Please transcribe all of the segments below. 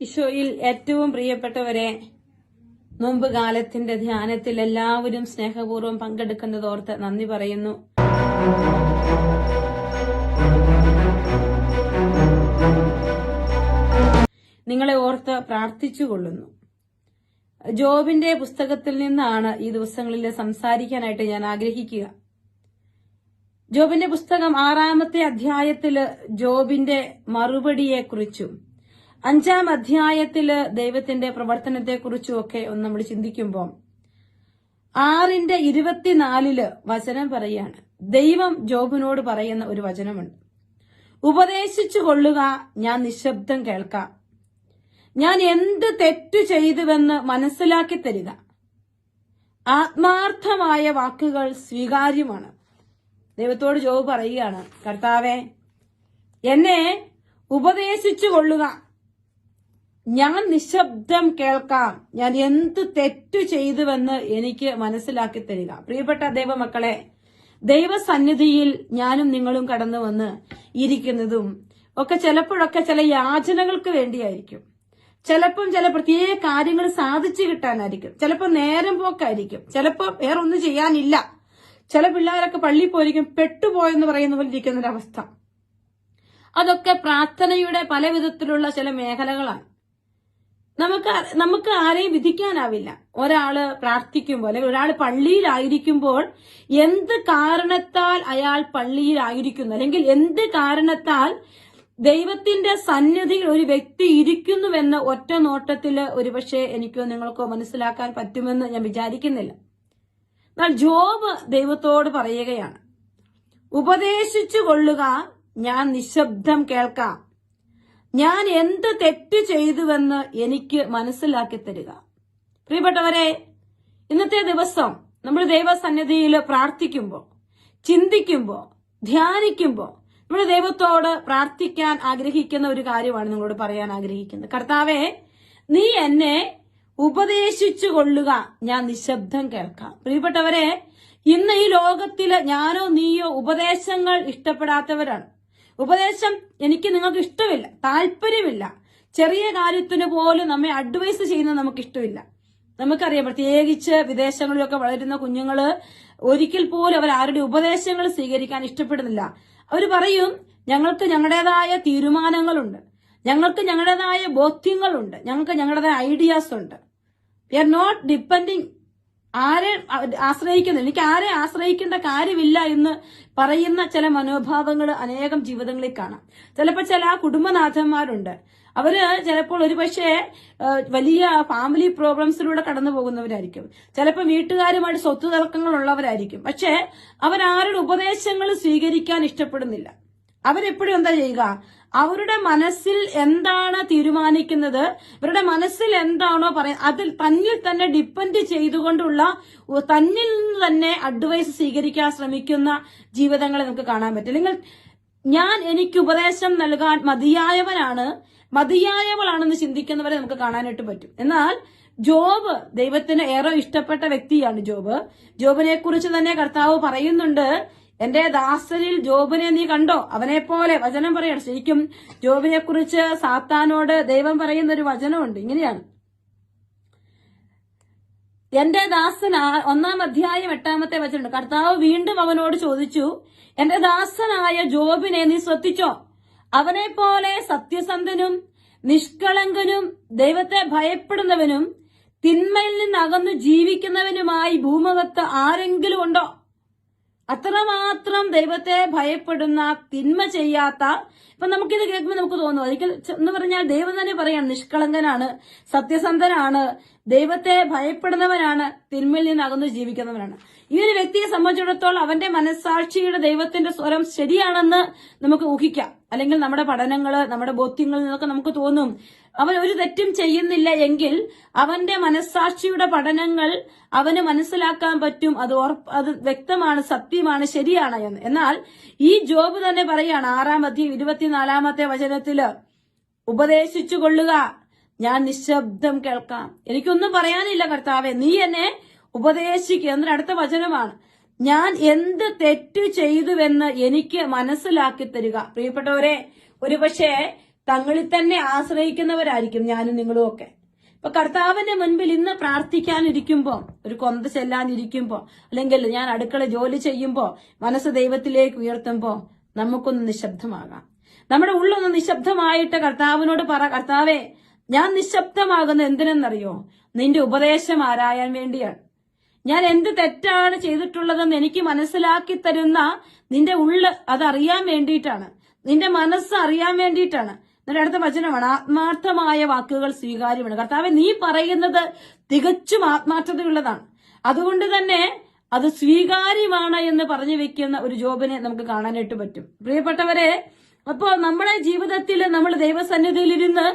ഈശോയിൽ ഏറ്റവും പ്രിയപ്പെട്ടവരെ മുമ്പ് കാലത്തിന്റെ ധ്യാനത്തിൽ എല്ലാവരും സ്നേഹപൂർവം പങ്കെടുക്കുന്നത് ഓർത്ത് നന്ദി പറയുന്നു. നിങ്ങളെ ഓർത്ത് പ്രാർത്ഥിച്ചുകൊള്ളുന്നു ജോബിന്റെ പുസ്തകത്തിൽ നിന്നാണ് ഈ ദിവസങ്ങളിൽ സംസാരിക്കാനായിട്ട് ഞാൻ ആഗ്രഹിക്കുക. ജോബിന്റെ പുസ്തകം ആറാമത്തെ അധ്യായത്തിൽ ജോബിന്റെ മറുപടിയെക്കുറിച്ചും അഞ്ചാം അധ്യായത്തിൽ ദൈവത്തിന്റെ പ്രവർത്തനത്തെ ഒക്കെ ഒന്ന് നമ്മൾ ചിന്തിക്കുമ്പോൾ ആറിന്റെ ഇരുപത്തിനാലിൽ വചനം പറയാണ് ദൈവം ജോബിനോട് പറയുന്ന ഒരു വചനമുണ്ട്. ഉപദേശിച്ചു കൊള്ളുക ഞാൻ നിശബ്ദം കേൾക്കാം. ഞാൻ എന്ത് തെറ്റു ചെയ്തുവെന്ന് മനസ്സിലാക്കി തരിക. ആത്മാർത്ഥമായ വാക്കുകൾ സ്വീകാര്യമാണ്. ദൈവത്തോട് ജോബ് പറയുകയാണ്. കർത്താവെ എന്നെ ഉപദേശിച്ചു കൊള്ളുക ഞാൻ നിശബ്ദം കേൾക്കാം. ഞാൻ എന്ത് തെറ്റു ചെയ്തുവെന്ന് എനിക്ക് മനസ്സിലാക്കി തരിക. പ്രിയപ്പെട്ട ദൈവമക്കളെ ദൈവസന്നിധിയിൽ ഞാനും നിങ്ങളും കടന്നു വന്ന് ഇരിക്കുന്നതും ഒക്കെ ചിലപ്പോഴൊക്കെ ചില യാചനകൾക്ക് വേണ്ടിയായിരിക്കും. ചിലപ്പം ചില പ്രത്യേക കാര്യങ്ങൾ സാധിച്ചു കിട്ടാനായിരിക്കും. ചിലപ്പോൾ നേരം പോക്കായിരിക്കും. ചിലപ്പോൾ വേറെ ഒന്നും ചെയ്യാനില്ല. ചില പിള്ളേരൊക്കെ പള്ളിയിൽ പോയിരിക്കും പെട്ടുപോയെന്ന് പറയുന്ന പോലെ ഇരിക്കുന്നൊരവസ്ഥ. അതൊക്കെ പ്രാർത്ഥനയുടെ പല വിധത്തിലുള്ള ചില മേഖലകളാണ്. നമുക്ക് നമുക്ക് ആരെയും വിധിക്കാനാവില്ല. ഒരാൾ പ്രാർത്ഥിക്കുമ്പോൾ അല്ലെങ്കിൽ ഒരാൾ പള്ളിയിലായിരിക്കുമ്പോൾ എന്ത് കാരണത്താൽ അയാൾ പള്ളിയിലായിരിക്കുന്നു? അല്ലെങ്കിൽ എന്ത് കാരണത്താൽ ദൈവത്തിന്റെ സന്നിധിയിൽ ഒരു വ്യക്തി ഇരിക്കുന്നുവെന്ന് ഒറ്റ നോട്ടത്തിൽ ഒരുപക്ഷെ എനിക്കോ നിങ്ങൾക്കോ മനസ്സിലാക്കാൻ പറ്റുമെന്ന് ഞാൻ വിചാരിക്കുന്നില്ല. എന്നാൽ ജോബ് ദൈവത്തോട് പറയുകയാണ്. ഉപദേശിച്ചു കൊള്ളുക ഞാൻ നിശബ്ദം കേൾക്കാം. ഞാൻ എന്ത് തെറ്റ് ചെയ്തുവെന്ന് എനിക്ക് മനസ്സിലാക്കി തരിക. പ്രിയപ്പെട്ടവരെ ഇന്നത്തെ ദിവസം നമ്മൾ ദൈവസന്നിധിയിൽ പ്രാർത്ഥിക്കുമ്പോൾ ചിന്തിക്കുമ്പോൾ ധ്യാനിക്കുമ്പോൾ നമ്മൾ ദൈവത്തോട് പ്രാർത്ഥിക്കാൻ ആഗ്രഹിക്കുന്ന ഒരു കാര്യമാണ് നിങ്ങളോട് പറയാൻ ആഗ്രഹിക്കുന്നത്. കർത്താവെ നീ എന്നെ ഉപദേശിച്ചു കൊള്ളുക. ഞാൻ നിശബ്ദം കേൾക്കാം. പ്രിയപ്പെട്ടവരെ ഇന്ന് ഈ ലോകത്തിൽ ഞാനോ നീയോ ഉപദേശങ്ങൾ ഇഷ്ടപ്പെടാത്തവരാണ്. ഉപദേശം എനിക്ക് നിങ്ങൾക്ക് ഇഷ്ടമില്ല താല്പര്യമില്ല. ചെറിയ കാര്യത്തിന് പോലും നമ്മെ അഡ്വൈസ് ചെയ്യുന്നത് നമുക്ക് ഇഷ്ടമില്ല. നമുക്കറിയാം പ്രത്യേകിച്ച് വിദേശങ്ങളിലൊക്കെ വളരുന്ന കുഞ്ഞുങ്ങൾ ഒരിക്കൽ പോലും അവർ ആരുടെ ഉപദേശങ്ങൾ സ്വീകരിക്കാൻ ഇഷ്ടപ്പെടുന്നില്ല. അവർ പറയും ഞങ്ങൾക്ക് ഞങ്ങളുടേതായ തീരുമാനങ്ങളുണ്ട്. ഞങ്ങൾക്ക് ഞങ്ങളുടേതായ ബോധ്യങ്ങളുണ്ട്. ഞങ്ങൾക്ക് ഞങ്ങളുടേതായ ഐഡിയാസ് ഉണ്ട്. വി ആർ നോട്ട് ഡിപ്പെൻഡിങ് ആരെ ആശ്രയിക്കുന്നു എനിക്ക് ആരെ ആശ്രയിക്കേണ്ട കാര്യമില്ല എന്ന് പറയുന്ന ചില മനോഭാവങ്ങൾ അനേകം ജീവിതങ്ങളിൽ കാണാം. ചിലപ്പോൾ ചില കുടുംബനാഥന്മാരുണ്ട്. അവർ ചിലപ്പോൾ ഒരുപക്ഷെ വലിയ ഫാമിലി പ്രോബ്ലംസിലൂടെ കടന്നു പോകുന്നവരായിരിക്കും. ചിലപ്പോൾ വീട്ടുകാരുമായിട്ട് സ്വത്ത് തർക്കങ്ങൾ ഉള്ളവരായിരിക്കും. പക്ഷെ അവരാരുടെ ഉപദേശങ്ങൾ സ്വീകരിക്കാൻ ഇഷ്ടപ്പെടുന്നില്ല. അവരെപ്പോഴും എന്താ ചെയ്യുക? അവരുടെ മനസ്സിൽ എന്താണ് തീരുമാനിക്കുന്നത്? ഇവരുടെ മനസ്സിൽ എന്താണോ പറയുന്നത് അതിൽ തന്നിൽ തന്നെ ഡിപ്പെൻഡ് ചെയ്തുകൊണ്ടുള്ള തന്നിൽ നിന്ന് തന്നെ അഡ്വൈസ് സ്വീകരിക്കാൻ ശ്രമിക്കുന്ന ജീവിതങ്ങളെ നമുക്ക് കാണാൻ പറ്റും. അല്ലെങ്കിൽ ഞാൻ എനിക്ക് ഉപദേശം നൽകാൻ മതിയായവനാണ് മതിയായവളാണെന്ന് ചിന്തിക്കുന്നവരെ നമുക്ക് കാണാനായിട്ട് പറ്റും. എന്നാൽ ജോബ് ദൈവത്തിന് ഏറെ ഇഷ്ടപ്പെട്ട വ്യക്തിയാണ് ജോബ്. ജോബിനെ കുറിച്ച് തന്നെ കർത്താവ് പറയുന്നുണ്ട് എന്റെ ദാസനിൽ ജോബിനെ നീ കണ്ടോ? അവനെ പോലെ വചനം പറയണം. ശരിക്കും ജോബിനെ കുറിച്ച് സാത്താനോട് ദൈവം പറയുന്ന ഒരു വചനമുണ്ട്. ഇങ്ങനെയാണ്. എന്റെ ദാസൻ ഒന്നാം അധ്യായം എട്ടാമത്തെ വചനമുണ്ട്. കർത്താവ് വീണ്ടും അവനോട് ചോദിച്ചു എന്റെ ദാസനായ ജോബിനെ നീ ശ്രദ്ധിച്ചോ? അവനെ പോലെ സത്യസന്ധനും നിഷ്കളങ്കനും ദൈവത്തെ ഭയപ്പെടുന്നവനും തിന്മയിൽ നിന്ന് അകന്നു ജീവിക്കുന്നവനുമായി ഭൂമുഖത്ത് ആരെങ്കിലും ഉണ്ടോ? അത്രമാത്രം ദൈവത്തെ ഭയപ്പെടുന്ന തിന്മ ചെയ്യാത്ത ഇപ്പൊ നമുക്കിത് കേൾക്കുമ്പോൾ നമുക്ക് തോന്നും. ഒരിക്കൽ എന്ന് പറഞ്ഞാൽ ദൈവം തന്നെ പറയാം നിഷ്കളങ്കനാണ് സത്യസന്ധനാണ് ദൈവത്തെ ഭയപ്പെടുന്നവനാണ് തിന്മയിൽ നിന്ന് അകന്നു ജീവിക്കുന്നവനാണ്. ഈ ഒരു വ്യക്തിയെ സംബന്ധിച്ചിടത്തോളം അവന്റെ മനസ്സാക്ഷിയുടെ ദൈവത്തിന്റെ സ്വരം ശരിയാണെന്ന് നമുക്ക് ഊഹിക്കാം. അല്ലെങ്കിൽ നമ്മുടെ പഠനങ്ങൾ നമ്മുടെ ബോധ്യങ്ങളിൽ നിന്നൊക്കെ നമുക്ക് തോന്നും. അവൻ ഒരു തെറ്റും ചെയ്യുന്നില്ല എങ്കിൽ അവന്റെ മനസ്സാക്ഷിയുടെ പഠനങ്ങൾ അവന് മനസ്സിലാക്കാൻ പറ്റും. അത് അത് വ്യക്തമാണ് സത്യമാണ് ശരിയാണ് എന്ന്. എന്നാൽ ഈ ജോബ് തന്നെ പറയാണ് ആറാം അധ്യയം ഇരുപത്തിനാലാമത്തെ വചനത്തിൽ ഉപദേശിച്ചു കൊള്ളുക ഞാൻ നിശബ്ദം കേൾക്കാം. എനിക്കൊന്നും പറയാനില്ല കർത്താവെ നീ എന്നെ ഉപദേശിക്കുക എന്നൊരു അടുത്ത വചനമാണ് ഞാൻ എന്ത് തെറ്റു ചെയ്തുവെന്ന് എനിക്ക് മനസ്സിലാക്കി തരിക. പ്രിയപ്പെട്ടവരെ ഒരുപക്ഷെ തങ്ങളിൽ തന്നെ ആശ്രയിക്കുന്നവരായിരിക്കും ഞാനും നിങ്ങളും ഒക്കെ. ഇപ്പൊ കർത്താവിന്റെ മുൻപിൽ ഇന്ന് പ്രാർത്ഥിക്കാനിരിക്കുമ്പോ ഒരു കൊന്ത ചെല്ലാനിരിക്കുമ്പോ അല്ലെങ്കിൽ ഞാൻ അടുക്കള ജോലി ചെയ്യുമ്പോൾ മനസ്സ് ദൈവത്തിലേക്ക് ഉയർത്തുമ്പോൾ നമുക്കൊന്ന് നിശബ്ദമാകാം. നമ്മുടെ ഉള്ളൊന്ന് നിശബ്ദമായിട്ട് കർത്താവിനോട് പറ കർത്താവേ ഞാൻ നിശബ്ദമാകുന്ന എന്തിനെന്നറിയോ? നിന്റെ ഉപദേശം ആരായാൻ വേണ്ടിയാണ്. ഞാൻ എന്ത് തെറ്റാണ് ചെയ്തിട്ടുള്ളതെന്ന് എനിക്ക് മനസ്സിലാക്കി തരുന്ന നിന്റെ ഉള്ള് അതറിയാൻ വേണ്ടിയിട്ടാണ്. നിന്റെ മനസ്സ് അറിയാൻ വേണ്ടിയിട്ടാണ്. എന്നിട്ട് അടുത്ത വചനമാണ് ആത്മാർത്ഥമായ വാക്കുകൾ സ്വീകാര്യമാണ് കർത്താവ് നീ പറയുന്നത് തികച്ചും ആത്മാർത്ഥതയുള്ളതാണ്. അതുകൊണ്ട് തന്നെ അത് സ്വീകാര്യമാണ് എന്ന് പറഞ്ഞു വെക്കുന്ന ഒരു ജോബിനെ നമുക്ക് കാണാനായിട്ട് പറ്റും. പ്രിയപ്പെട്ടവരെ അപ്പോൾ നമ്മുടെ ജീവിതത്തിൽ നമ്മൾ ദൈവസന്നിധിയിലിരുന്ന്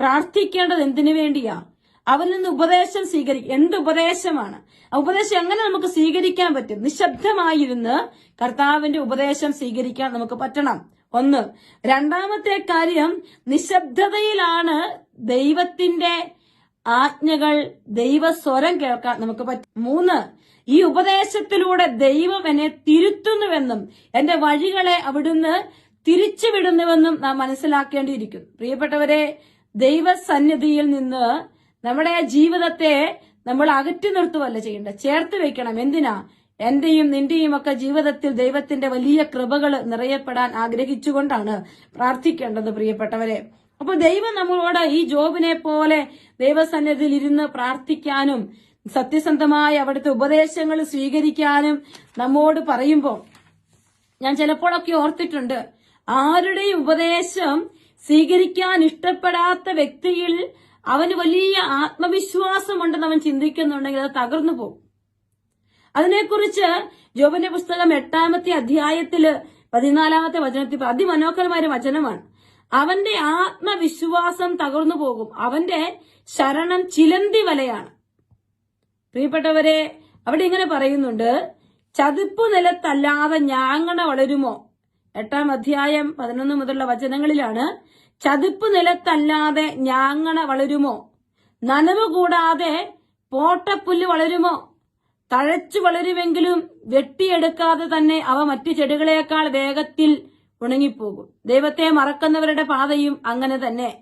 പ്രാർത്ഥിക്കേണ്ടത് എന്തിനു വേണ്ടിയാ? അവനിൽ നിന്ന് ഉപദേശം സ്വീകരിക്കും എന്ത് ഉപദേശമാണ്? ആ ഉപദേശം എങ്ങനെ നമുക്ക് സ്വീകരിക്കാൻ പറ്റും? നിശബ്ദമായിരുന്ന് കർത്താവിന്റെ ഉപദേശം സ്വീകരിക്കാൻ നമുക്ക് പറ്റണം. ഒന്ന്. രണ്ടാമത്തെ കാര്യം നിശബ്ദതയിലാണ് ദൈവത്തിന്റെ ആജ്ഞകൾ ദൈവസ്വരം കേൾക്കാൻ നമുക്ക് പറ്റും മൂന്ന്. ഈ ഉപദേശത്തിലൂടെ ദൈവം എന്നെ തിരുത്തുന്നുവെന്നും എന്റെ വഴികളെ അവിടുന്ന് തിരിച്ചുവിടുന്നുവെന്നും നാം മനസ്സിലാക്കേണ്ടിയിരിക്കുന്നു. പ്രിയപ്പെട്ടവരെ ദൈവസന്നിധിയിൽ നിന്ന് നമ്മുടെ ജീവിതത്തെ നമ്മൾ അകറ്റി നിർത്തുവല്ല ചെയ്യേണ്ട ചേർത്ത് വെക്കണം എന്തിനാ? എന്റെയും നിന്റെയും ഒക്കെ ജീവിതത്തിൽ ദൈവത്തിന്റെ വലിയ കൃപകൾ നിറയപ്പെടാൻ ആഗ്രഹിച്ചുകൊണ്ടാണ് പ്രാർത്ഥിക്കേണ്ടത് പ്രിയപ്പെട്ടവരെ. അപ്പോൾ ദൈവം നമ്മളോട് ഈ ജോബിനെ പോലെ ദൈവസന്നിധിയിൽ ഇരുന്ന് പ്രാർത്ഥിക്കാനും സത്യസന്ധമായ അവിടുത്തെ ഉപദേശങ്ങൾ സ്വീകരിക്കാനും നമ്മോട് പറയുമ്പോൾ ഞാൻ ചിലപ്പോഴൊക്കെ ഓർത്തിട്ടുണ്ട് ആരുടെയും ഉപദേശം സ്വീകരിക്കാൻ ഇഷ്ടപ്പെടാത്ത വ്യക്തിയിൽ അവന് വലിയ ആത്മവിശ്വാസമുണ്ടെന്ന് അവൻ ചിന്തിക്കുന്നുണ്ടെങ്കിൽ അത് തകർന്നു പോകും. അതിനെക്കുറിച്ച് ജോബിന്റെ പുസ്തകം എട്ടാമത്തെ അധ്യായത്തിൽ പതിനാലാമത്തെ വചനത്തിൽ അതിമനോഹരമായ വചനമാണ്. അവന്റെ ആത്മവിശ്വാസം തകർന്നു പോകും. അവന്റെ ശരണം ചിലന്തി വലയാണ്. പ്രിയപ്പെട്ടവരെ അവിടെ ഇങ്ങനെ പറയുന്നുണ്ട് ചതുപ്പ് നിലത്തല്ലാതെ ഞാങ്ങണ വളരുമോ? എട്ടാം അധ്യായം പതിനൊന്ന് മുതലുള്ള വചനങ്ങളിലാണ് ചതുപ്പ് നിലത്തല്ലാതെ ഞാങ്ങണ വളരുമോ? നനവ് കൂടാതെ പോട്ടപ്പുല്ല് വളരുമോ? തഴച്ചു വളരുമെങ്കിലും വെട്ടിയെടുക്കാതെ തന്നെ അവ മറ്റു ചെടികളേക്കാൾ വേഗത്തിൽ ഉണങ്ങിപ്പോകും. ദൈവത്തെ മറക്കുന്നവരുടെ പാതയും അങ്ങനെ തന്നെ.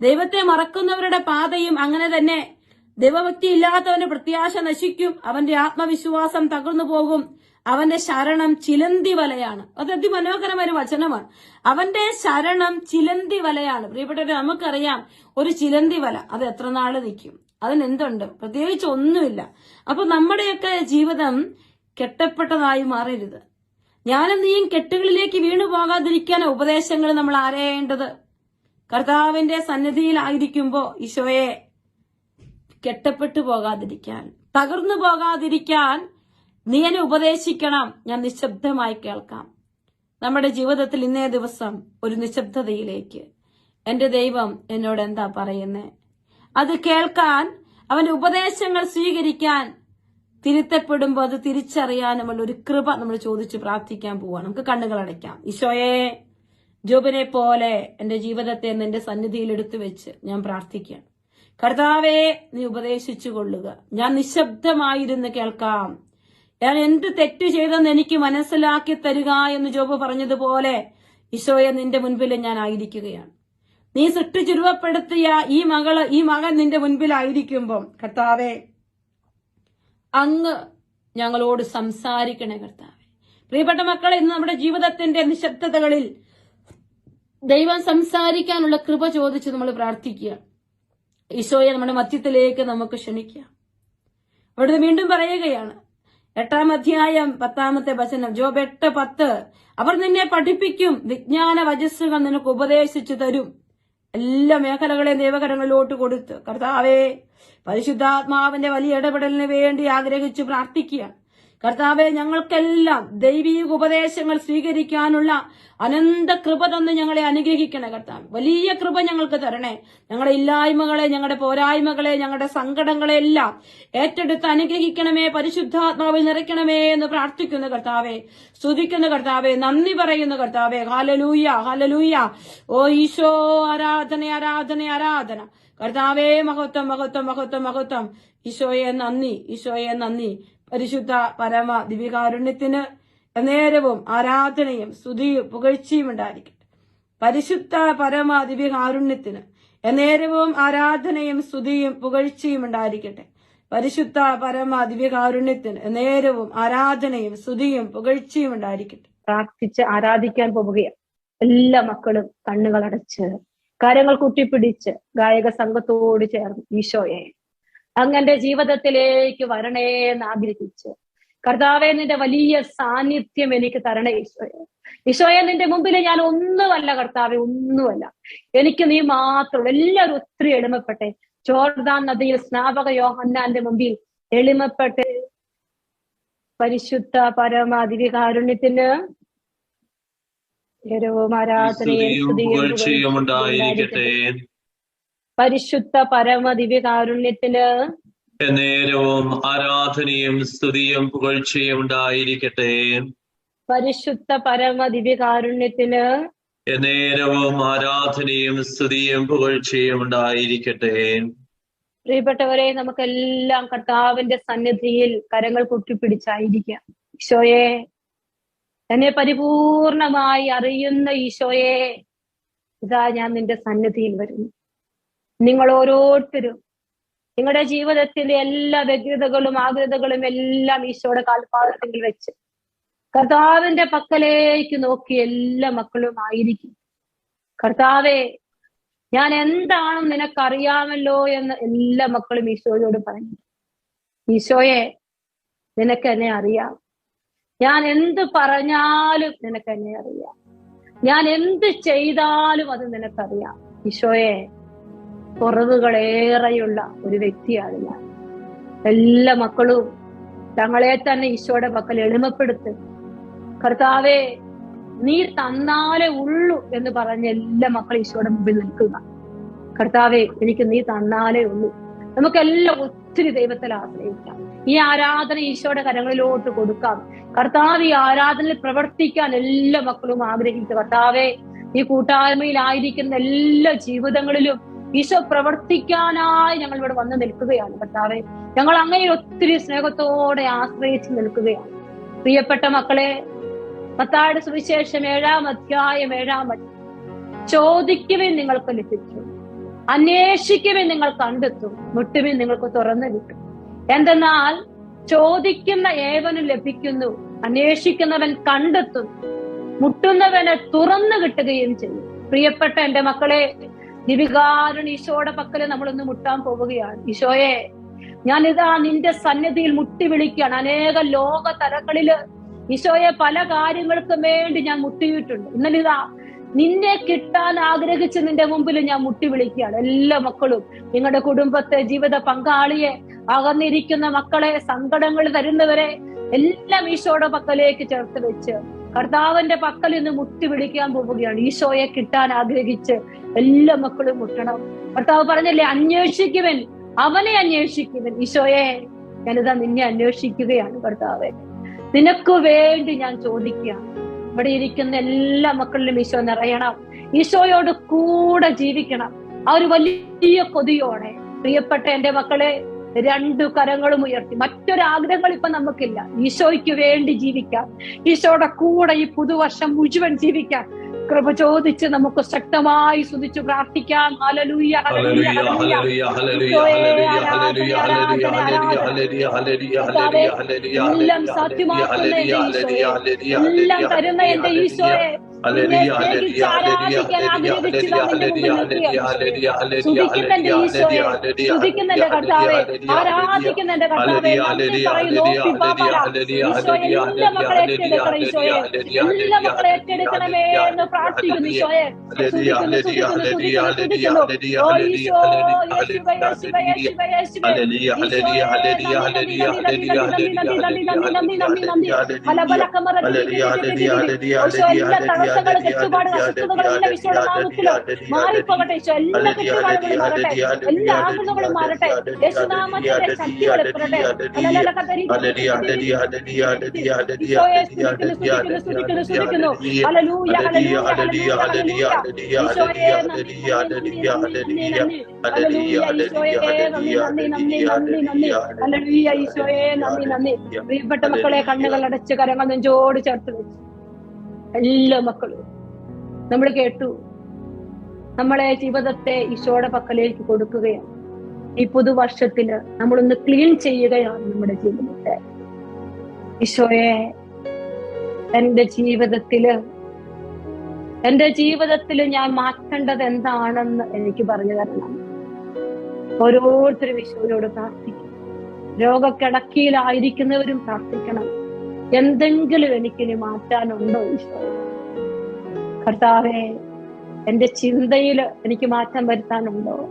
ദൈവത്തെ മറക്കുന്നവരുടെ പാതയും അങ്ങനെ തന്നെ. ദൈവഭക്തി ഇല്ലാത്തവന്റെ പ്രത്യാശ നശിക്കും. അവന്റെ ആത്മവിശ്വാസം തകർന്നു പോകും. അവന്റെ ശരണം ചിലന്തി വലയാണ്. അത് അതിമനോഹരമായ ഒരു വചനമാണ്. അവന്റെ ശരണം ചിലന്തി വലയാണ്. പ്രിയപ്പെട്ടവരെ നമുക്കറിയാം ഒരു ചിലന്തി വല. അത് എത്ര നാൾ നിൽക്കും? അതിനെന്തുണ്ട്? പ്രത്യേകിച്ച് ഒന്നുമില്ല. അപ്പൊ നമ്മുടെയൊക്കെ ജീവിതം കെട്ടപ്പെട്ടതായി മാറരുത്. ഞാനും നീയും കെട്ടുകളിലേക്ക് വീണു പോകാതിരിക്കാൻ ഉപദേശങ്ങൾ നമ്മൾ ആരേണ്ടത്? കർത്താവിന്റെ സന്നിധിയിലായിരിക്കുമ്പോ ഈശോയെ കെട്ടപ്പെട്ടു പോകാതിരിക്കാൻ തകർന്നു പോകാതിരിക്കാൻ നീ എന്നെ ഉപദേശിക്കണം. ഞാൻ നിശബ്ദമായി കേൾക്കാം. നമ്മുടെ ജീവിതത്തിൽ ഇന്നേ ദിവസം ഒരു നിശബ്ദതയിലേക്ക്. എന്റെ ദൈവം എന്നോട് എന്താ പറയുന്നേ? അത് കേൾക്കാൻ അവന്റെ ഉപദേശങ്ങൾ സ്വീകരിക്കാൻ തിരുത്തപ്പെടുമ്പോൾ അത് തിരിച്ചറിയാനുമുള്ള ഒരു കൃപ നമ്മൾ ചോദിച്ച് പ്രാർത്ഥിക്കാൻ പോവാണ്. നമുക്ക് കണ്ണുകൾ അടയ്ക്കാം. ഈശോയെ ജോബിനെ പോലെ എന്റെ ജീവിതത്തെ നിന്റെ സന്നിധിയിൽ എടുത്തു വെച്ച് ഞാൻ പ്രാർത്ഥിക്കുകയാണ് കർത്താവെ നീ ഉപദേശിച്ചു കൊള്ളുക. ഞാൻ നിശബ്ദമായിരുന്ന് കേൾക്കാം. ഞാൻ എന്ത് തെറ്റ് ചെയ്തെന്ന് എനിക്ക് മനസ്സിലാക്കി തരിക എന്ന് ജോബ് പറഞ്ഞതുപോലെ ഈശോയെ നിന്റെ മുൻപിൽ ഞാൻ ആയിരിക്കുകയാണ്. നീ സൃഷ്ടിച്ചുരുവപ്പെടുത്തിയ ഈ മകൾ ഈ മകൻ നിന്റെ മുൻപിലായിരിക്കുമ്പം കർത്താവെ അങ്ങ് ഞങ്ങളോട് സംസാരിക്കണേ കർത്താവെ. പ്രിയപ്പെട്ട മക്കളെ ഇന്ന് നമ്മുടെ ജീവിതത്തിന്റെ നിശബ്ദതകളിൽ ദൈവം സംസാരിക്കാനുള്ള കൃപ ചോദിച്ച് നമ്മൾ പ്രാർത്ഥിക്കുക. ഈശോയെ നമ്മുടെ മധ്യത്തിലേക്ക് നമുക്ക് ക്ഷണിക്കാം അവിടുന്ന് വീണ്ടും പറയുകയാണ് എട്ടാം അധ്യായം പത്താമത്തെ വചനം ജോബ് എട്ട് പത്ത് അവർ നിന്നെ പഠിപ്പിക്കും വിജ്ഞാന വചസ്സുകൾ നിനക്ക് ഉപദേശിച്ചു തരും. എല്ലാ മേഖലകളെയും ദൈവകരങ്ങളിലോട്ട് കൊടുത്ത് കർത്താവേ പരിശുദ്ധാത്മാവിന്റെ വലിയ ഇടപെടലിന് വേണ്ടി ആഗ്രഹിച്ചു പ്രാർത്ഥിക്കുക കർത്താവെ ഞങ്ങൾക്കെല്ലാം ദൈവീക ഉപദേശങ്ങൾ സ്വീകരിക്കാനുള്ള അനന്ത കൃപ തന്ന് ഞങ്ങളെ അനുഗ്രഹിക്കണേ കർത്താവ്. വലിയ കൃപ ഞങ്ങൾക്ക് തരണേ. ഞങ്ങളുടെ ഇല്ലായ്മകളെ ഞങ്ങളുടെ പോരായ്മകളെ ഞങ്ങളുടെ സങ്കടങ്ങളെ എല്ലാം ഏറ്റെടുത്ത് അനുഗ്രഹിക്കണമേ പരിശുദ്ധാത്മാവിൽ നിറയ്ക്കണമേ എന്ന് പ്രാർത്ഥിക്കുന്നു കർത്താവെ. സ്തുതിക്കുന്ന കർത്താവെ. നന്ദി പറയുന്നു കർത്താവെ. ഹാലലൂയ ഹാലലൂയ ഓ ഈശോ ആരാധന ആരാധന ആരാധന. കർത്താവേ മഹത്വം മഹത്വം മഹത്വം മഹത്വം. ഈശോയെ നന്ദി ഈശോയെ നന്ദി. പരിശുദ്ധ പരമ ദിവ്യകാരുണ്യത്തിന് നേരവും ആരാധനയും സ്തുതിയും പുകഴ്ചയും ഉണ്ടായിരിക്കട്ടെ. പരിശുദ്ധ പരമ ദിവ്യകാരുണ്യത്തിന് നേരവും ആരാധനയും സ്തുതിയും പുകഴ്ചയും ഉണ്ടായിരിക്കട്ടെ. പരിശുദ്ധ പരമ ദിവ്യകാരുണ്യത്തിന് നേരവും ആരാധനയും സ്തുതിയും പുകഴ്ചയും ഉണ്ടായിരിക്കട്ടെ. പ്രാർത്ഥിച്ച് ആരാധിക്കാൻ പോവുകയാണ് എല്ലാ മക്കളും കണ്ണുകൾ അടച്ച് കാര്യങ്ങൾ കുട്ടിപ്പിടിച്ച് ഗായക സംഘത്തോട് ചേർന്ന് ഈശോയെ. അങ്ങന്റെ ജീവിതത്തിലേക്ക് വരണേ എന്ന് ആഗ്രഹിച്ച്. കർത്താവെ നിന്റെ വലിയ സാന്നിധ്യം എനിക്ക് തരണേ ഈശോയെ. ഈശോയെ നിന്റെ മുമ്പിൽ ഞാൻ ഒന്നുമല്ല കർത്താവെ ഒന്നുമല്ല. എനിക്ക് നീ മാത്രം എല്ലാവരും ഒത്തിരി എളിമപ്പെട്ടെ ചോർദാൻ നദിയിൽ സ്നാപക യോഹന്നാന്റെ മുമ്പിൽ എളിമപ്പെട്ട് പരിശുദ്ധ പരമ ദിവ്യകാരുണ്യത്തിന് ഉയരവും ആരാധനയും സ്തുതിയും സ്തുതിയും പുകഴ്ചയും പുകഴ്ചയും ഉണ്ടായിരിക്കട്ടെ പരിശുദ്ധ പരമ ദിവ്യകാരുണ്യത്തിന് നേരവും ആരാധനയും സ്തുതിയും പുകഴ്ചയും ഉണ്ടായിരിക്കട്ടെ. പരിശുദ്ധ പരമ ദിവ്യകാരുണ്യത്തിന് നേരവും ആരാധനയും സ്തുതിയും പുകഴ്ചയും ഉണ്ടായിരിക്കട്ടെ. പ്രിയപ്പെട്ടവരെ നമുക്കെല്ലാം കർത്താവിന്റെ സന്നിധിയിൽ കരങ്ങൾ കൊട്ടിപ്പിടിച്ചായിരിക്കാം. ഈശോയെ എന്നെ പരിപൂർണമായി അറിയുന്ന ഈശോയെ ഇതാ ഞാൻ നിന്റെ സന്നിധിയിൽ വരുന്നു. നിങ്ങൾ ഓരോരുത്തരും നിങ്ങളുടെ ജീവിതത്തിലെ എല്ലാ വ്യഗ്രതകളും ആഗ്രതകളും എല്ലാം ഈശോയുടെ കാൽപാദത്തിൽ വെച്ച് കർത്താവിന്റെ പക്കലേക്ക് നോക്കി എല്ലാ മക്കളും ആയിരിക്കും. കർത്താവെ ഞാൻ എന്താണെന്ന് നിനക്കറിയാമല്ലോ എന്ന് എല്ലാ മക്കളും ഈശോയോട് പറഞ്ഞു. ഈശോയെ നിനക്ക് എന്നെ അറിയാം. ഞാൻ എന്ത് പറഞ്ഞാലും നിനക്ക് എന്നെ അറിയാം. ഞാൻ എന്ത് ചെയ്താലും അത് നിനക്കറിയാം. ഈശോയെ കുറവുകളേറെയുള്ള ഒരു വ്യക്തിയാണ് ഞാൻ. എല്ലാ മക്കളും തങ്ങളെ തന്നെ ഈശോയുടെ പക്കൽ എളിമപ്പെടുത്ത് കർത്താവെ നീ തന്നാലേ ഉള്ളൂ എന്ന് പറഞ്ഞ് എല്ലാ മക്കളും ഈശോയുടെ മുമ്പിൽ നിൽക്കുക. കർത്താവെ എനിക്ക് നീ തന്നാലേ ഉള്ളൂ. നമുക്കെല്ലാം ഒത്തിരി ദൈവത്തിൽ ആശ്രയിക്കാം. ഈ ആരാധന ഈശോയുടെ കരങ്ങളിലോട്ട് കൊടുക്കാം. കർത്താവ് ഈ ആരാധനയിൽ പ്രവർത്തിക്കാൻ എല്ലാ മക്കളും ആഗ്രഹിക്കുക. കർത്താവെ ഈ കൂട്ടായ്മയിലായിരിക്കുന്ന എല്ലാ ജീവിതങ്ങളിലും ഈശോ പ്രവർത്തിക്കാനായി ഞങ്ങൾ ഇവിടെ വന്ന് നിൽക്കുകയാണ്. കർത്താവെ ഞങ്ങൾ അങ്ങനെ ഒത്തിരി സ്നേഹത്തോടെ ആശ്രയിച്ച് നിൽക്കുകയാണ്. പ്രിയപ്പെട്ട മക്കളെ പത്താട് സുവിശേഷം ഏഴാം അധ്യായം ഏഴാം ചോദിക്കുവിൻ നിങ്ങൾക്ക് ലഭിക്കും അന്വേഷിക്കുവിൻ നിങ്ങൾ കണ്ടെത്തും മുട്ടുവിൻ നിങ്ങൾക്ക് തുറന്നു കിട്ടും. എന്തെന്നാൽ ചോദിക്കുന്ന ഏവനും ലഭിക്കുന്നു അന്വേഷിക്കുന്നവൻ കണ്ടെത്തും മുട്ടുന്നവന് തുറന്നു കിട്ടുകയും ചെയ്യും. പ്രിയപ്പെട്ട എന്റെ മക്കളെ ദിവികാരൻ ഈശോയുടെ പക്കൽ നമ്മളൊന്ന് മുട്ടാൻ പോവുകയാണ്. ഈശോയെ ഞാനിതാ നിന്റെ സന്നിധിയിൽ മുട്ടി വിളിക്കുകയാണ്. അനേക ലോക തലങ്ങളിൽ ഈശോയെ പല കാര്യങ്ങൾക്കും വേണ്ടി ഞാൻ മുട്ടിയിട്ടുണ്ട്. ഇന്നലെ ഇതാ നിന്നെ കിട്ടാൻ ആഗ്രഹിച്ച് നിന്റെ മുമ്പിൽ ഞാൻ മുട്ടി വിളിക്കുകയാണ്. എല്ലാ മക്കളും നിങ്ങളുടെ കുടുംബത്തെ ജീവിത പങ്കാളിയെ അകന്നിരിക്കുന്ന മക്കളെ സങ്കടങ്ങൾ തരുന്നവരെ എല്ലാം ഈശോയുടെ പക്കലേക്ക് ചേർത്ത് വെച്ച് കർത്താവിന്റെ പക്കൽ ഇന്ന് മുട്ടി വിളിക്കാൻ പോവുകയാണ്. ഈശോയെ കിട്ടാൻ ആഗ്രഹിച്ച് എല്ലാ മക്കളും മുട്ടണം. കർത്താവ് പറഞ്ഞല്ലേ അന്വേഷിക്കുവൻ. അവനെ അന്വേഷിക്കുവൻ. ഈശോയെ ഞാനിതാ നിന്നെ അന്വേഷിക്കുകയാണ് കർത്താവെ. നിനക്ക് വേണ്ടി ഞാൻ ചോദിക്കുകയാണ്. ഇവിടെ ഇരിക്കുന്ന എല്ലാ മക്കളിലും ഈശോ നിറയണം. ഈശോയോട് കൂടെ ജീവിക്കണം. ആ ഒരു വലിയ കൊതിയോടെ. പ്രിയപ്പെട്ട എന്റെ മക്കളെ രണ്ടു കരങ്ങളും ഉയർത്തി. മറ്റൊരാഗ്രഹങ്ങൾ ഇപ്പൊ നമുക്കില്ല. ഈശോയ്ക്ക് വേണ്ടി ജീവിക്കാം. ഈശോയുടെ കൂടെ ഈ പുതുവർഷം മുഴുവൻ ജീവിക്കാം. കൃപ ചോദിച്ച് നമുക്ക് ശക്തമായി സ്തുതിച്ചു പ്രാർത്ഥിക്കാം. ഹലലൂയ എല്ലാം സാധ്യമാക്കുന്ന എല്ലാം തരുന്ന എന്റെ ഈശോയെ. ശ്രദ്ധിക്കുന്നുണ്ട് ഈശോയെ ശ്രദ്ധിക്കുന്നുണ്ട് കർത്താവെ ആരാധിക്കുന്നുണ്ട് കർത്താവെ ഈശോയെ എല്ലാ മക്കളെ ഏറ്റെടുക്കണം ഈശോയെ എല്ലാ മക്കളെ ഏറ്റെടുക്കണമേ എന്ന് പ്രാർത്ഥിക്കുന്നു ഈശോയെ ഹലബലക്കമറ അവസ്ഥകൾ ചുറ്റുപാടുകൾ അസ്വസ്ഥതകളും പ്രിയപ്പെട്ട മക്കളെ കണ്ണുകൾ അടച്ച് കരങ്ങൾ നെഞ്ചോട് ചേർത്ത് എല്ലാ മക്കളും നമ്മൾ കേട്ടു. നമ്മളെ ജീവിതത്തെ ഈശോയുടെ പക്കലേക്ക് കൊടുക്കുകയാണ്. ഈ പുതുവർഷത്തിന് നമ്മളൊന്ന് ക്ലീൻ ചെയ്യുകയാണ് നമ്മുടെ ജീവിതത്തെ. ഈശോയെ എന്റെ ജീവിതത്തിൽ എന്റെ ജീവിതത്തിൽ ഞാൻ മാറ്റേണ്ടത് എന്താണെന്ന് എനിക്ക് പറഞ്ഞു തരണം. ഓരോരുത്തരും ഈശോയോട് പ്രാർത്ഥിക്കും. രോഗക്കിടക്കിയിലായിരിക്കുന്നവരും പ്രാർത്ഥിക്കണം. എന്തെങ്കിലും എനിക്കിനി മാറ്റാനുണ്ടോ ഈശോ? കർത്താവെ എന്റെ ചിന്തയിൽ എനിക്ക് മാറ്റം വരുത്താനുണ്ടോ?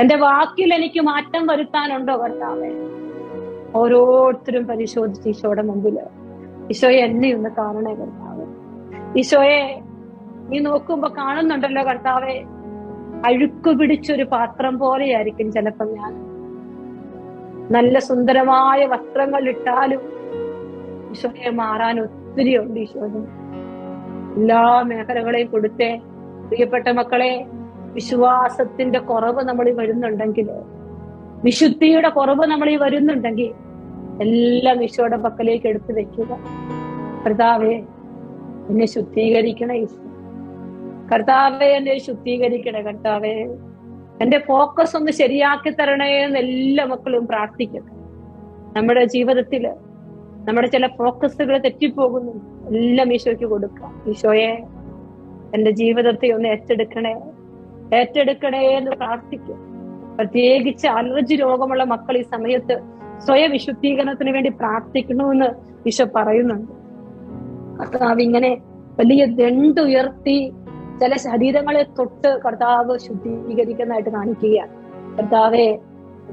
എന്റെ വാക്കിൽ എനിക്ക് മാറ്റം വരുത്താനുണ്ടോ കർത്താവെ? ഓരോരുത്തരും പരിശോധിച്ച് ഈശോയുടെ മുമ്പിൽ. ഈശോയെ എന്നെ ഒന്ന് കാണണേ കർത്താവ്. ഈശോയെ നീ നോക്കുമ്പോ കാണുന്നുണ്ടല്ലോ കർത്താവെ. അഴുക്കു പിടിച്ചൊരു പാത്രം പോലെയായിരിക്കും ചിലപ്പോ ഞാൻ. നല്ല സുന്ദരമായ വസ്ത്രങ്ങൾ ഇട്ടാലും ഈശോയെ മാറാൻ ഒത്തിരി ഉണ്ട് ഈശോന് എല്ലാ മേഖലകളെയും കൊടുത്തേ. പ്രിയപ്പെട്ട മക്കളെ വിശ്വാസത്തിന്റെ കുറവ് നമ്മൾ വരുന്നുണ്ടെങ്കിൽ വിശുദ്ധിയുടെ കുറവ് നമ്മൾ ഈ വരുന്നുണ്ടെങ്കിൽ എല്ലാം ഈശോയുടെ പക്കലേക്ക് എടുത്തു വെക്കുക. കർത്താവെ എന്നെ ശുദ്ധീകരിക്കണേ ഈശോ. കർത്താവെ എന്നെ ശുദ്ധീകരിക്കണേ കർത്താവെ. എന്റെ ഫോക്കസ് ഒന്ന് ശരിയാക്കി തരണേ എന്ന് എല്ലാ മക്കളും പ്രാർത്ഥിക്കട്ടെ. നമ്മുടെ ജീവിതത്തിൽ നമ്മുടെ ചില ഫോക്കസുകൾ തെറ്റിപ്പോകുന്നു. എല്ലാം ഈശോയ്ക്ക് കൊടുക്കുക ഈശോയെ എന്റെ ജീവിതത്തെ ഒന്ന് ഏറ്റെടുക്കണേ. ഏറ്റെടുക്കണേ എന്ന് പ്രാർത്ഥിക്കും. പ്രത്യേകിച്ച് അലർജി രോഗമുള്ള മക്കൾ ഈ സമയത്ത് സ്വയം വിശുദ്ധീകരണത്തിന് വേണ്ടി പ്രാർത്ഥിക്കണമെന്ന് ഈശോ പറയുന്നുണ്ട്. കർത്താവ് ഇങ്ങനെ വലിയ ദണ്ടുയർത്തി ചില ശരീരങ്ങളെ തൊട്ട് കർത്താവ് ശുദ്ധീകരിക്കുന്നതായിട്ട് കാണിക്കുകയാണ്. കർത്താവെ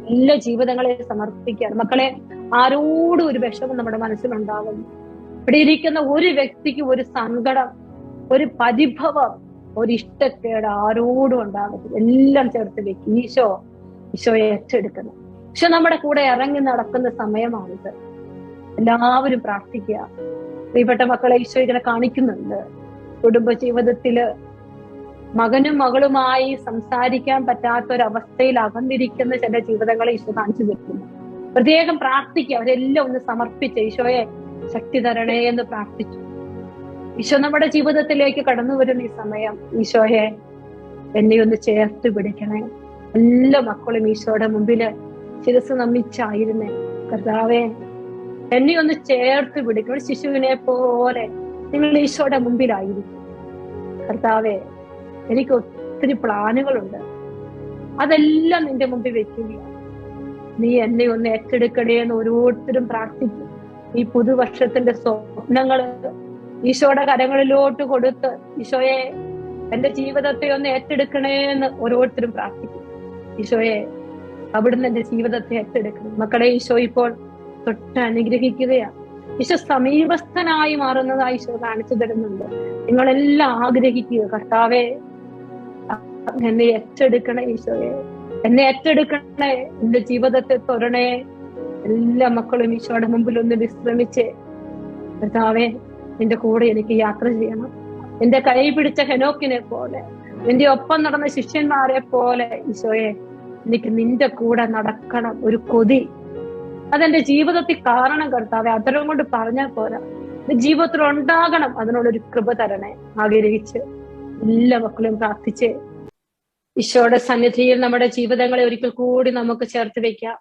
എല്ലാ ജീവിതങ്ങളെ സമർപ്പിക്കുകയാണ്. മക്കളെ ആരോടും ഒരു വിഷമം നമ്മുടെ മനസ്സിലുണ്ടാകും ഇവിടെ ഇരിക്കുന്ന ഒരു വ്യക്തിക്ക് ഒരു സങ്കടം ഒരു പരിഭവം ഒരു ഇഷ്ടക്കേട് ആരോടും ഉണ്ടാകത്തില്ല എല്ലാം ചേർത്ത് വെക്കും. ഈശോ ഈശോയെ ഏറ്റെടുക്കണം. പക്ഷെ നമ്മുടെ കൂടെ ഇറങ്ങി നടക്കുന്ന സമയമാണിത്. എല്ലാവരും പ്രാർത്ഥിക്കുക. പ്രിയപ്പെട്ട മക്കളെ ഈശോ ഇങ്ങനെ കാണിക്കുന്നുണ്ട്. കുടുംബ ജീവിതത്തിൽ മകനും മകളുമായി സംസാരിക്കാൻ പറ്റാത്ത ഒരു അവസ്ഥയിൽ അകന്നിരിക്കുന്ന ചില ജീവിതങ്ങളെ ഈശോ കാണിച്ചു തരുന്നു. പ്രത്യേകം പ്രാർത്ഥിക്കുക അവരെല്ലാം ഒന്ന് സമർപ്പിച്ച് ഈശോയെ ശക്തി തരണേ എന്ന് പ്രാർത്ഥിച്ചു. ഈശോ നമ്മുടെ ജീവിതത്തിലേക്ക് കടന്നു വരുന്ന ഈ സമയം ഈശോയെ എന്നെ ഒന്ന് ചേർത്ത് പിടിക്കണേ. എല്ലാ മക്കളും ഈശോയുടെ മുമ്പിൽ ശിരസ് നമ്മിച്ചായിരുന്നേ കർത്താവേ എന്നെ ഒന്ന് ചേർത്ത് പിടിക്കണം. ശിശുവിനെ പോലെ നിങ്ങൾ ഈശോയുടെ മുമ്പിലായിരിക്കും. കർത്താവേ എനിക്ക് ഒത്തിരി പ്ലാനുകളുണ്ട്. അതെല്ലാം നിന്റെ മുമ്പിൽ വെക്കുക നീ എന്നെ ഒന്ന് ഏറ്റെടുക്കണേ എന്ന് ഓരോരുത്തരും പ്രാർത്ഥിക്കും. ഈ പുതുവർഷത്തിന്റെ സ്വപ്നങ്ങൾ ഈശോയുടെ കരങ്ങളിലോട്ട് കൊടുത്ത് ഈശോയെ എന്റെ ജീവിതത്തെ ഒന്ന് ഏറ്റെടുക്കണേ എന്ന് ഓരോരുത്തരും പ്രാർത്ഥിക്കും. ഈശോയെ അവിടുന്ന് എന്റെ ജീവിതത്തെ ഏറ്റെടുക്കണം. മക്കളെ ഈശോ ഇപ്പോൾ തൊട്ട് അനുഗ്രഹിക്കുകയാണ്. ഈശോ സമീപസ്ഥനായി മാറുന്നതായി ഈശോ കാണിച്ചു തരുന്നുണ്ട്. നിങ്ങളെല്ലാം ആഗ്രഹിക്കുക. കർത്താവെ എന്നെ ഏറ്റെടുക്കണേ ഈശോയെ. എന്നെ ഏറ്റെടുക്കണേ എന്റെ ജീവിതത്തെ തൊരണേ. എല്ലാ മക്കളും ഈശോയുടെ മുമ്പിൽ ഒന്ന് വിശ്രമിച്ച് കർത്താവെ നിന്റെ കൂടെ എനിക്ക് യാത്ര ചെയ്യണം. എന്റെ കൈ പിടിച്ച ഹെനോക്കിനെ പോലെ എന്റെ ഒപ്പം നടന്ന ശിഷ്യന്മാരെ പോലെ ഈശോയെ എനിക്ക് നിന്റെ കൂടെ നടക്കണം ഒരു കൊതി. അതെന്റെ ജീവിതത്തിൽ കാരണം കർത്താവെ അതരം കൊണ്ട് പറഞ്ഞാൽ പോരാ. ജീവിതത്തിൽ ഉണ്ടാകണം അതിനുള്ളൊരു കൃപ തരണേ. ആഗ്രഹിച്ച് എല്ലാ മക്കളും പ്രാർത്ഥിച്ച് ഈശോയുടെ സന്നിധിയിൽ നമ്മുടെ ജീവിതങ്ങളെ ഒരിക്കൽ കൂടി നമുക്ക് ചേർത്ത് വെക്കാം.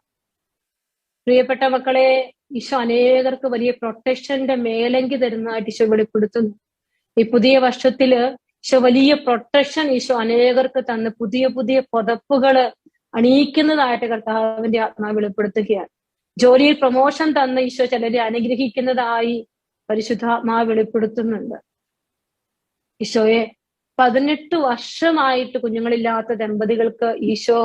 പ്രിയപ്പെട്ട മക്കളെ ഈശോ അനേകർക്ക് വലിയ പ്രൊട്ടക്ഷന്റെ മേലങ്കി തരുന്നതായിട്ട് ഈശോ വെളിപ്പെടുത്തുന്നു ഈ പുതിയ വർഷത്തിൽ ഈശോ വലിയ പ്രൊട്ടക്ഷൻ ഈശോ അനേകർക്ക് തന്ന് പുതിയ പുതിയ പുതപ്പുകൾ അണിയിക്കുന്നതായിട്ട് കർത്താവിന്റെ ആത്മാവ് വെളിപ്പെടുത്തുകയാണ്. ജോലിയിൽ പ്രൊമോഷൻ തന്ന് ഈശോ ചിലരെ അനുഗ്രഹിക്കുന്നതായി പരിശുദ്ധാത്മാവ് വെളിപ്പെടുത്തുന്നുണ്ട്. ഈശോയെ പതിനെട്ട് വർഷമായിട്ട് കുഞ്ഞുങ്ങളില്ലാത്ത ദമ്പതികൾക്ക് ഈശോ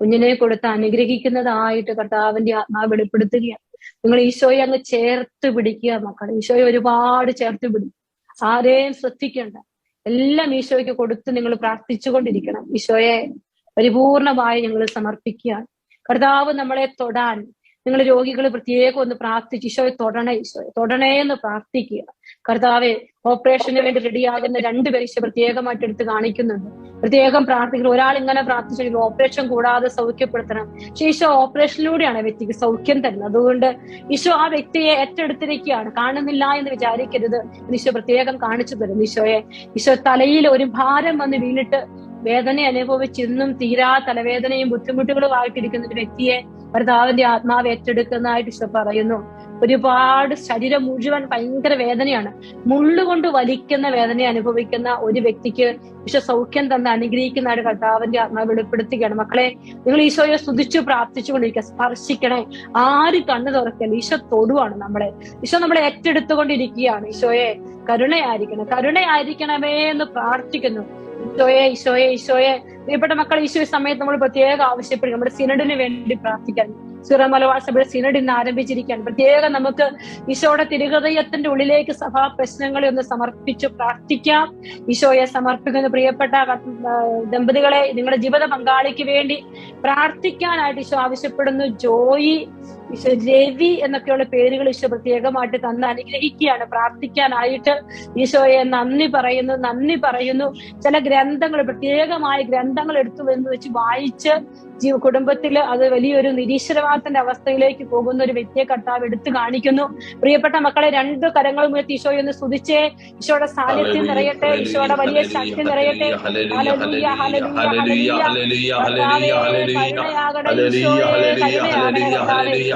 കുഞ്ഞിനെ കൊടുത്ത് അനുഗ്രഹിക്കുന്നതായിട്ട് കർത്താവിന്റെ ആത്മാവ് വെളിപ്പെടുത്തുകയാണ്. നിങ്ങൾ ഈശോയെ അങ്ങ് ചേർത്ത് പിടിക്കുക മക്കളെ. ഈശോയെ ഒരുപാട് ചേർത്ത് പിടിക്കും ആരെയും ശ്രദ്ധിക്കേണ്ട. എല്ലാം ഈശോയ്ക്ക് കൊടുത്ത് നിങ്ങൾ പ്രാർത്ഥിച്ചുകൊണ്ടിരിക്കണം. ഈശോയെ പരിപൂർണമായി ഞങ്ങൾ സമർപ്പിക്കുകയാണ്. കർത്താവ് നമ്മളെ തൊടാൻ. നിങ്ങൾ രോഗികൾ പ്രത്യേകം ഒന്ന് പ്രാർത്ഥിച്ച് ഈശോയെ തൊടണേ ഈശോയെ. തൊടണേ എന്ന് പ്രാർത്ഥിക്കുക. കർത്താവെ ഓപ്പറേഷന് വേണ്ടി റെഡിയാകുന്ന രണ്ട് ഈശോ പ്രത്യേകമായിട്ട് എടുത്ത് കാണിക്കുന്നുണ്ട്. പ്രത്യേകം പ്രാർത്ഥിക്കണം. ഒരാൾ ഇങ്ങനെ പ്രാർത്ഥിച്ചെങ്കിൽ ഓപ്പറേഷൻ കൂടാതെ സൗഖ്യപ്പെടുത്തണം. പക്ഷേ ഈശോ ഓപ്പറേഷനിലൂടെയാണ് വ്യക്തിക്ക് സൗഖ്യം തരുന്നത്. അതുകൊണ്ട് ഈശോ ആ വ്യക്തിയെ ഏറ്റെടുത്തിരിക്കുകയാണ്. കാണുന്നില്ല എന്ന് വിചാരിക്കരുത് ഈശോ പ്രത്യേകം കാണിച്ചു തരുന്നു. ഈശോയെ ഈശോ തലയിൽ ഒരു ഭാരം വന്ന് വീണിട്ട് വേദന അനുഭവിച്ച് ഇന്നും തീരാ തലവേദനയും ബുദ്ധിമുട്ടുകളും ആയിട്ടിരിക്കുന്ന ഒരു വ്യക്തിയെ ഭർത്താവിന്റെ ആത്മാവ് ഏറ്റെടുക്കുന്നതായിട്ട് ഈശോ പറയുന്നു. ഒരുപാട് ശരീരം മുഴുവൻ ഭയങ്കര വേദനയാണ്. മുള്ളുകൊണ്ട് വലിക്കുന്ന വേദന അനുഭവിക്കുന്ന ഒരു വ്യക്തിക്ക് വിശ്വ സൗഖ്യം തന്ന് ഒരു കർത്താവിന്റെ ആത്മാവ് വെളിപ്പെടുത്തുകയാണ്. മക്കളെ നിങ്ങൾ ഈശോയെ സ്തുതിച്ചു പ്രാർത്ഥിച്ചുകൊണ്ടിരിക്കുക. സ്പർശിക്കണേ. ആര് കണ്ണു തുറക്കല്ല ഈശോ തൊടുവാണ് നമ്മളെ. ഈശോ നമ്മളെ ഏറ്റെടുത്തുകൊണ്ടിരിക്കുകയാണ്. ഈശോയെ കരുണയായിരിക്കണം. കരുണയായിരിക്കണമേ എന്ന് പ്രാർത്ഥിക്കുന്നു. ഈശോയെ ഈശോയെ ഈശോയെ. പ്രിയപ്പെട്ട മക്കൾ ഈശോ സമയത്ത് നമ്മൾ പ്രത്യേകം ആവശ്യപ്പെടും. നമ്മുടെ സിനഡിന് വേണ്ടി പ്രാർത്ഥിക്കാൻ സിറ മലബാർ സഭയുടെ സിനഡ് ഇന്ന് ആരംഭിച്ചിരിക്കുകയാണ്. പ്രത്യേകം നമുക്ക് ഈശോയുടെ തിരുഹൃദയത്തിന്റെ ഉള്ളിലേക്ക് സഭാ പ്രശ്നങ്ങളെ ഒന്ന് സമർപ്പിച്ചു പ്രാർത്ഥിക്കാം. ഈശോയെ സമർപ്പിക്കുന്ന പ്രിയപ്പെട്ട ദമ്പതികളെ നിങ്ങളുടെ ജീവിത പങ്കാളിക്ക് വേണ്ടി പ്രാർത്ഥിക്കാനായിട്ട് ഈശോ ആവശ്യപ്പെടുന്നു. ജോയി ഈശോ രവി എന്നൊക്കെയുള്ള പേരുകൾ ഈശോ പ്രത്യേകമായിട്ട് തന്ന് അനുഗ്രഹിക്കുകയാണ്. പ്രാർത്ഥിക്കാനായിട്ട് ഈശോയെ നന്ദി പറയുന്നു നന്ദി പറയുന്നു. ചില ഗ്രന്ഥങ്ങൾ പ്രത്യേകമായ ഗ്രന്ഥങ്ങൾ എടുത്തു എന്ന് വെച്ച് വായിച്ച് ജീവ കുടുംബത്തിൽ അത് വലിയൊരു നിരീശ്വരവാദത്തിന്റെ അവസ്ഥയിലേക്ക് പോകുന്ന ഒരു വ്യക്തിയെ കർത്താവ് എടുത്തു കാണിക്കുന്നു. പ്രിയപ്പെട്ട മക്കളെ രണ്ട് കരങ്ങൾ മുഴുവൻ ഈശോയെ ഒന്ന് സ്തുതിച്ചേ. ഈശോയുടെ സാന്നിധ്യം നിറയട്ടെ ഈശോയുടെ വലിയ ശക്തി നിറയട്ടെ. കരുണയാകണേ ഈശോയെ, കരുണയാകണേ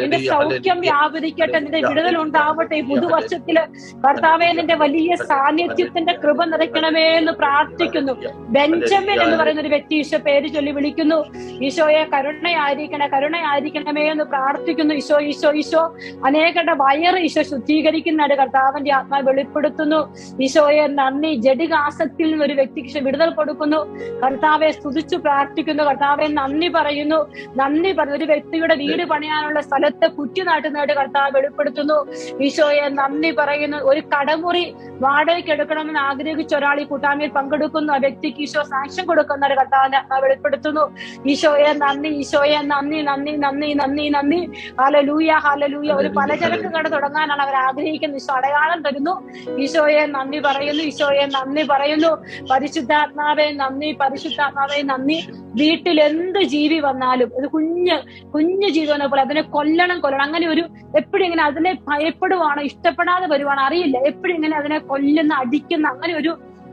നിന്റെ സൗഖ്യം വ്യാപരിക്കട്ടെ നിന്റെ വിടുതൽ ഉണ്ടാവട്ടെ ഈ പുതുവർഷത്തിൽ കർത്താവെ നിന്റെ വലിയ സാന്നിധ്യത്തിന്റെ കൃപ നിറയ്ക്കണമേ എന്ന് പ്രാർത്ഥിക്കുന്നു. ബെഞ്ചമിൻ എന്ന് പറയുന്ന ഒരു വ്യക്തി ഈശോ പേര് ചൊല്ലി വിളിക്കുന്നു. ഈശോയെ കരുണയായിരിക്കണേ കരുണയായിരിക്കണമേ എന്ന് പ്രാർത്ഥിക്കുന്നു. ഈശോ ഈശോ ഈശോ. അനേകരുടെ വയറ് ഈശോ ശുദ്ധീകരിക്കുന്നുണ്ട്. കർത്താവിന്റെ ആത്മാവ് വെളിപ്പെടുത്തുന്നു. ഈശോയെ നന്ദി. ജഡികാസത്തിൽ നിന്ന് ഒരു വ്യക്തിക്ക് വിടുതൽ കൊടുക്കുന്നു. കർത്താവെ സ്തുതിച്ചു പ്രാർത്ഥിക്കുന്നു. കർത്താവെ നന്ദി പറയുന്നു. നന്ദി പറഞ്ഞു. ഒരു വ്യക്തിയുടെ വീട് പണിയാനുള്ള സ്ഥലത്തെ കുറ്റി നാട്ടുന്നതായിട്ട് കർത്താവ് വെളിപ്പെടുത്തുന്നു. ഈശോയെ നന്ദി പറയുന്നു. ഒരു കടമുറി വാടകയ്ക്ക് എടുക്കണമെന്ന് ആഗ്രഹിച്ച ഒരാൾ ഈ കൂട്ടായ്മയിൽ പങ്കെടുക്കുന്നു. ആ വ്യക്തിക്ക് ഈശോ സാക്ഷ്യം കൊടുക്കുന്ന ഒരു കർത്താവിനെ വെളിപ്പെടുത്തുന്നു. ഈശോയെ നന്ദി ഈശോയെ നന്ദി നന്ദി നന്ദി നന്ദി നന്ദി. ഹാല ലൂയ ഹാല ലൂയ ഒരു പലചരക്ക് കട തുടങ്ങാനാണ് അവർ ആഗ്രഹിക്കുന്നത്. ഈശോ അടയാളം തരുന്നു. ഈശോയെ നന്ദി പറയുന്നു. ഈശോയെ നന്ദി പറയുന്നു. പരിശുദ്ധാത്മാവെ നന്ദി പരിശുദ്ധാത്മാവെ നന്ദി. വീട്ടിൽ എന്ത് ജീവി വന്നാലും ഒരു കുഞ്ഞ് കുഞ്ഞു ജീവനെ പോലെ അതിനെ കൊല്ലണം കൊല്ലണം. അങ്ങനെ ഒരു എപ്പോഴും ഇങ്ങനെ അതിനെ ഭയപ്പെടുവാണോ ഇഷ്ടപ്പെടാതെ വരുവാണോ അറിയില്ല. എപ്പോഴും ഇങ്ങനെ അതിനെ കൊല്ലുന്ന അടിക്കുന്ന അങ്ങനെ ഒരു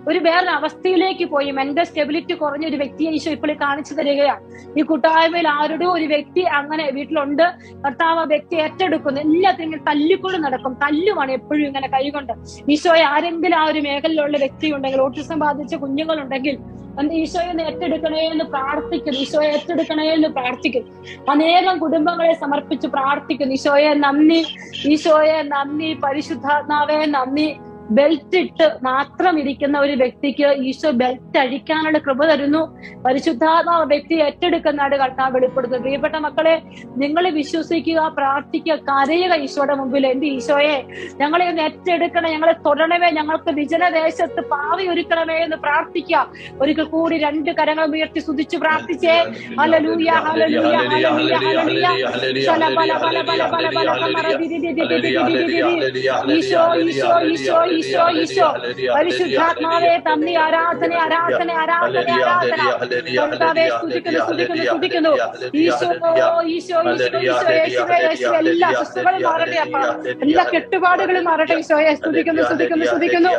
ഒരു വേറൊരു അവസ്ഥയിലേക്ക് പോയി. മെന്റൽ സ്റ്റെബിലിറ്റി കുറഞ്ഞ ഒരു വ്യക്തിയെ ഈശോ ഇപ്പോൾ കാണിച്ചു തരികയാണ്. ഈ കൂട്ടായ്മയിൽ ആരുടെ ഒരു വ്യക്തി അങ്ങനെ വീട്ടിലുണ്ട്. കർത്താവ് വ്യക്തി ഏറ്റെടുക്കുന്നു. എല്ലാത്തിനും ഇങ്ങനെ തല്ലിക്കൊണ്ട് നടക്കും. തല്ലുമാണ് എപ്പോഴും ഇങ്ങനെ കൈകൊണ്ട്. ഈശോയെ ആരെങ്കിലും ആ ഒരു മേഖലയിലുള്ള വ്യക്തി ഉണ്ടെങ്കിൽ ഓട്ടിസം ബാധിച്ച കുഞ്ഞുങ്ങളുണ്ടെങ്കിൽ എന്റെ ഈശോയെ ഏറ്റെടുക്കണേ എന്ന് പ്രാർത്ഥിക്കുന്നു. ഈശോയെ ഏറ്റെടുക്കണേ എന്ന് പ്രാർത്ഥിക്കുന്നു. അനേകം കുടുംബങ്ങളെ സമർപ്പിച്ച് പ്രാർത്ഥിക്കുന്നു. ഈശോയെ നന്ദി. ഈശോയെ നന്ദി. പരിശുദ്ധാത്മാവെ നന്ദി. ബെൽറ്റ് ഇട്ട് മാത്രം ഇരിക്കുന്ന ഒരു വ്യക്തിക്ക് ഈശോ ബെൽറ്റ് അഴിക്കാനുള്ള കൃപ തരുന്നു പരിശുദ്ധാത്മാവ് വ്യക്തി ഏറ്റെടുക്കുന്ന കർത്താവ് വെളിപ്പെടുത്തുന്നു പ്രിയപ്പെട്ട മക്കളെ നിങ്ങൾ വിശ്വസിക്കുക പ്രാർത്ഥിക്കുക കരയുക ഈശോയുടെ മുമ്പിൽ എന്റെ ഈശോയെ ഞങ്ങളെ ഒന്ന് ഏറ്റെടുക്കണേ ഞങ്ങളെ തുടരണമേ ഞങ്ങൾക്ക് വിജനദേശത്ത് പാവി ഒരുക്കണമേ എന്ന് പ്രാർത്ഥിക്കുക ഒരിക്കൽ കൂടി രണ്ട് കരങ്ങൾ ഉയർത്തി സ്തുതിച്ച് പ്രാർത്ഥിച്ചേ hallelujah hallelujah hallelujah hallelujah hallelujah Isho Isho Isho Isho Isho. പരിശുദ്ധാത്മാവെ തന്നി ആരാധന ആരാധന ആരാധന ആരാധന സ്തുതിക്കുന്നു സ്തുതിക്കുന്നു സ്തുതിക്കുന്നു. ഈശോ ഈശോ ഈശോ ഈശോ യേശു എല്ലാ അസ്വസ്ഥകളും മാറട്ടെ അപ്പ. എല്ലാ കെട്ടുപാടുകളും മാറട്ടെ ഈശോയെ സ്തുതിക്കുന്നു സ്തുതിക്കുന്നു സ്തുതിക്കുന്നു.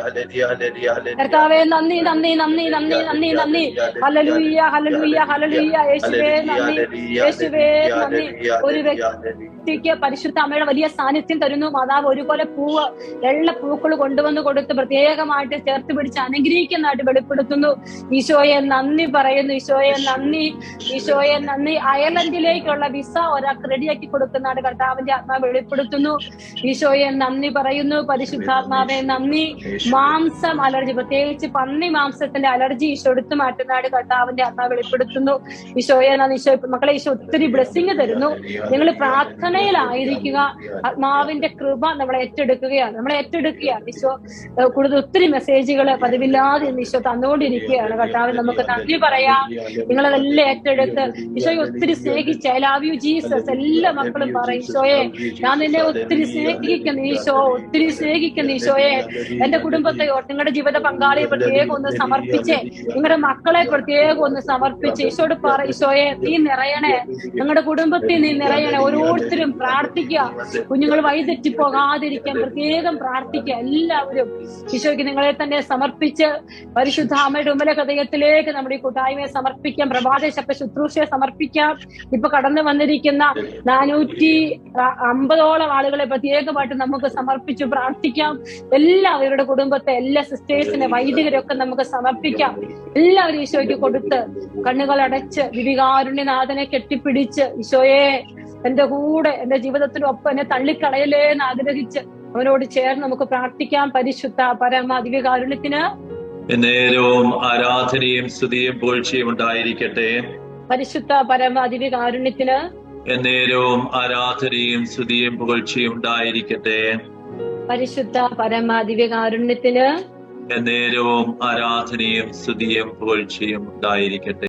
കർത്താവെ നന്ദി നന്ദി നന്ദി നന്ദി നന്ദി നന്ദി. ഹല്ലേലൂയ ഹല്ലേലൂയ ഹല്ലേലൂയ യേശുവേ നന്ദി. യേശുവേ നന്ദി. ഒരു വ്യക്തിക്ക് പരിശുദ്ധ അമ്മയുടെ വലിയ സാന്നിധ്യം തരുന്നു. മാതാവ് ഒരുപോലെ പൂവ് വെള്ള പൂക്കൾ കൊണ്ടുവന്ന് കൊടുത്ത് പ്രത്യേകമായിട്ട് ചേർത്ത് പിടിച്ച് അനുഗ്രഹിക്കുന്നതായിട്ട് വെളിപ്പെടുത്തുന്നു. ഈശോയെ നന്ദി പറയുന്നു. ഈശോയെ നന്ദി. ഈശോയെ നന്ദി. അയർലൻഡിലേക്കുള്ള വിസ ഒരാൾക്ക് റെഡിയാക്കി കൊടുക്കുന്നതായിട്ട് കർത്താവിന്റെ ആത്മാവ് വെളിപ്പെടുത്തുന്നു. ഈശോയെ നന്ദി പറയുന്നു. പരിശുദ്ധാത്മാവെ നന്ദി. മാംസം അലർജി പ്രത്യേകിച്ച് പന്നി മാംസത്തിന്റെ അലർജി ഈശോ എടുത്തു മാറ്റുന്നതായിട്ട് കർത്താവിന്റെ ആത്മാവ് വെളിപ്പെടുത്തുന്നു. ഈശോയെ നന്ദി. ഈശോ മക്കളെ ഈശോ ഒത്തിരി ബ്ലെസ്സിങ് തരുന്നു. നിങ്ങൾ പ്രാർത്ഥനയിലായിരിക്കുക. ആത്മാവിന്റെ കൃപ നമ്മളെ ഏറ്റെടുക്കുകയാണ്. നമ്മളെ ഏറ്റെടുക്കുകയാണ്. ഈശോ കൂടുതൽ ഒത്തിരി മെസ്സേജുകൾ പതിവില്ലാതെ ഇന്ന് ഈശോ തന്നുകൊണ്ടിരിക്കുകയാണ്. കർത്താവ് നമുക്ക് നന്ദി പറയാം. നിങ്ങളതെല്ലാം ഏറ്റെടുത്ത് ഈശോയെ ഒത്തിരി സ്നേഹിച്ച ഐ ലവ് യു ജീസസ് എല്ലാ മക്കളും പറയും ഈശോയെ ഞാൻ നിന്നെ ഒത്തിരി സ്നേഹിക്കുന്നു ഈശോ. ഒത്തിരി സ്നേഹിക്കുന്നു ഈശോയെ. എന്റെ കുടുംബത്തെ നിങ്ങളുടെ ജീവിത പങ്കാളിയെ പ്രത്യേകം ഒന്ന് സമർപ്പിച്ച് നിങ്ങളുടെ മക്കളെ പ്രത്യേകം ഒന്ന് സമർപ്പിച്ച് ഈശോട് പറ ഈശോയെ നീ നിറയണേ. നിങ്ങളുടെ കുടുംബത്തിൽ നീ നിറയണേ. ഓരോരുത്തരും പ്രാർത്ഥിക്കുക. കുഞ്ഞുങ്ങൾ വഴിതെറ്റി പോകാതിരിക്കാൻ പ്രത്യേകം പ്രാർത്ഥിക്കുക. എല്ലാവരും എല്ലാവരും ഈശോയ്ക്ക് നിങ്ങളെ തന്നെ സമർപ്പിച്ച് പരിശുദ്ധ അമ്മയുടെ ഉമ്മല ഹൃദയത്തിലേക്ക് നമ്മുടെ ഈ കൂട്ടായ്മയെ സമർപ്പിക്കാം. പ്രഭാത ശബ്ദ ശുശ്രൂഷയെ സമർപ്പിക്കാം. ഇപ്പൊ കടന്നു വന്നിരിക്കുന്ന നാനൂറ്റി അമ്പതോളം ആളുകളെ പ്രത്യേകമായിട്ട് നമുക്ക് സമർപ്പിച്ചു പ്രാർത്ഥിക്കാം. എല്ലാവരുടെ കുടുംബത്തെ എല്ലാ സിസ്റ്റേഴ്സിനെ വൈദികരൊക്കെ നമുക്ക് സമർപ്പിക്കാം. എല്ലാവരും ഈശോയ്ക്ക് കൊടുത്ത് കണ്ണുകൾ അടച്ച് വിവികാരുണ്യനാഥനെ കെട്ടിപ്പിടിച്ച് ഈശോയെ എന്റെ കൂടെ എന്റെ ജീവിതത്തിനൊപ്പം എന്നെ തള്ളിക്കളയലേ എന്ന് ആഗ്രഹിച്ച് അവനോട് ചേർന്ന് നമുക്ക് പ്രാർത്ഥിക്കാം. പരിശുദ്ധ പരമ ദിവ്യകാരുണ്യത്തിന് എന്നേരവും ആരാധനയും സ്തുതിയും പോഴ്ചയും ഉണ്ടായിരിക്കട്ടെ. പരിശുദ്ധ പരമ ദിവ്യകാരുണ്യത്തിന് എന്നേരവും ആരാധനയും സ്തുതിയും പുകഴ്ചയും ഉണ്ടായിരിക്കട്ടെ. പരിശുദ്ധ പരമ ദിവ്യകാരുണ്യത്തിന് എന്നേരവും ആരാധനയും സ്തുതിയും പുകഴ്ചയും ഉണ്ടായിരിക്കട്ടെ.